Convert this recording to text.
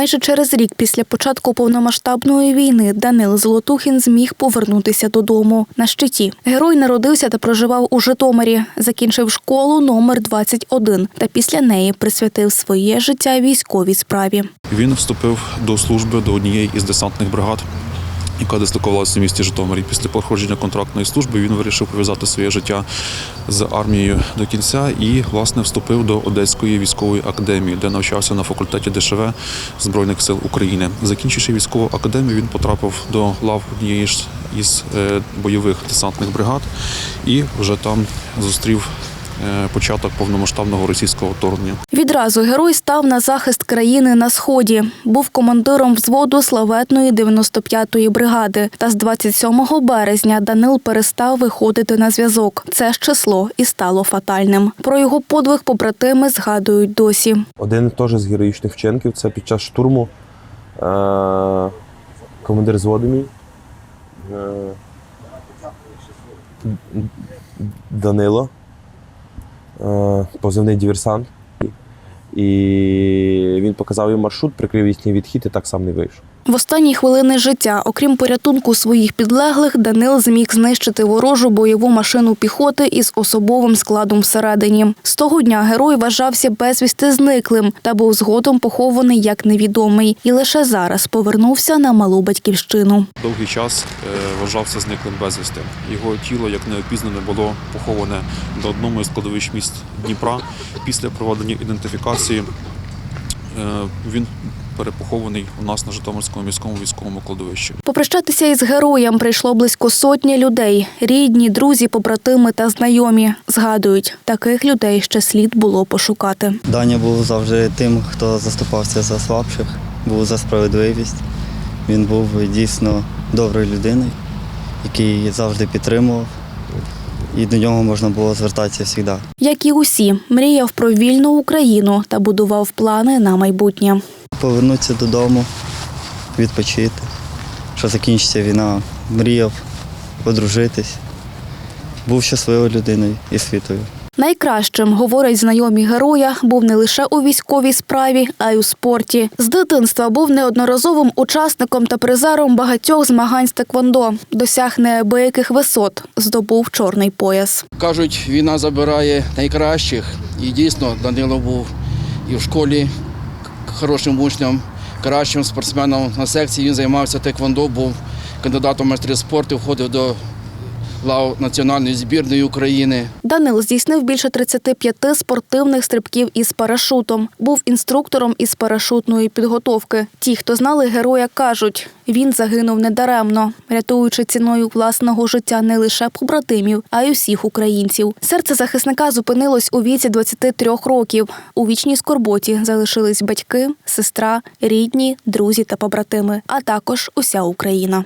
Майже через рік після початку повномасштабної війни Данил Золотухін зміг повернутися додому на щиті. Герой народився та проживав у Житомирі, закінчив школу номер 21 та після неї присвятив своє життя військовій справі. Він вступив до служби до однієї із десантних бригад, яка дислокувалася в місті Житомирі. Після проходження контрактної служби він вирішив пов'язати своє життя з армією до кінця і, власне, вступив до Одеської військової академії, де навчався на факультеті ДШВ Збройних сил України. Закінчивши військову академію, він потрапив до лав однієї із е, бойових десантних бригад і вже там зустрів початок повномасштабного російського вторгнення. Відразу герой став на захист країни на сході. Був командиром взводу славетної 95-ї бригади. Та з 27 березня Данил перестав виходити на зв'язок. Це ж число і стало фатальним. Про його подвиг побратими згадують досі. Один теж з героїчних вчинків це під час штурму. Е- командир зводу мій. Е- Данило. Е- позивний диверсант. І він показав їм маршрут, прикрив їхній відхід і так сам не вийшов. В останні хвилини життя, окрім порятунку своїх підлеглих, Данил зміг знищити ворожу бойову машину піхоти із особовим складом всередині. З того дня герой вважався безвісти зниклим та був згодом похований як невідомий. І лише зараз повернувся на малу батьківщину. довгий час е, вважався зниклим безвісти. Його тіло, як неопізнане, було поховане до одному із складовищ міст Дніпра. Після проведення ідентифікації е, він перепохований у нас на Житомирському міському військовому кладовищі. Попрощатися із героєм прийшло близько сотні людей. Рідні, друзі, побратими та знайомі. Згадують, таких людей ще слід було пошукати. Даня був завжди тим, хто заступався за слабших, був за справедливість. Він був дійсно доброю людиною, який завжди підтримував, і до нього можна було звертатися завжди. Як і усі, мріяв про вільну Україну та будував плани на майбутнє. Повернутися додому, відпочити, що закінчиться війна, мріяв одружитись. Був щасливою людиною і світою. Найкращим, говорять знайомі героя, був не лише у військовій справі, а й у спорті. З дитинства був неодноразовим учасником та призером багатьох змагань з теквондо. Досяг неабияких висот, здобув чорний пояс. Кажуть, війна забирає найкращих. І дійсно Данило був і в школі хорошим учнем, кращим спортсменом на секції. Він займався теквондо, був кандидатом в майстри спорту, входив до лав національної збірної України. Данил здійснив більше 35 спортивних стрибків із парашутом. Був інструктором із парашутної підготовки. Ті, хто знали героя, кажуть, він загинув недаремно, рятуючи ціною власного життя не лише побратимів, а й усіх українців. Серце захисника зупинилось у віці 23 років. У вічній скорботі залишились батьки, сестра, рідні, друзі та побратими, а також уся Україна.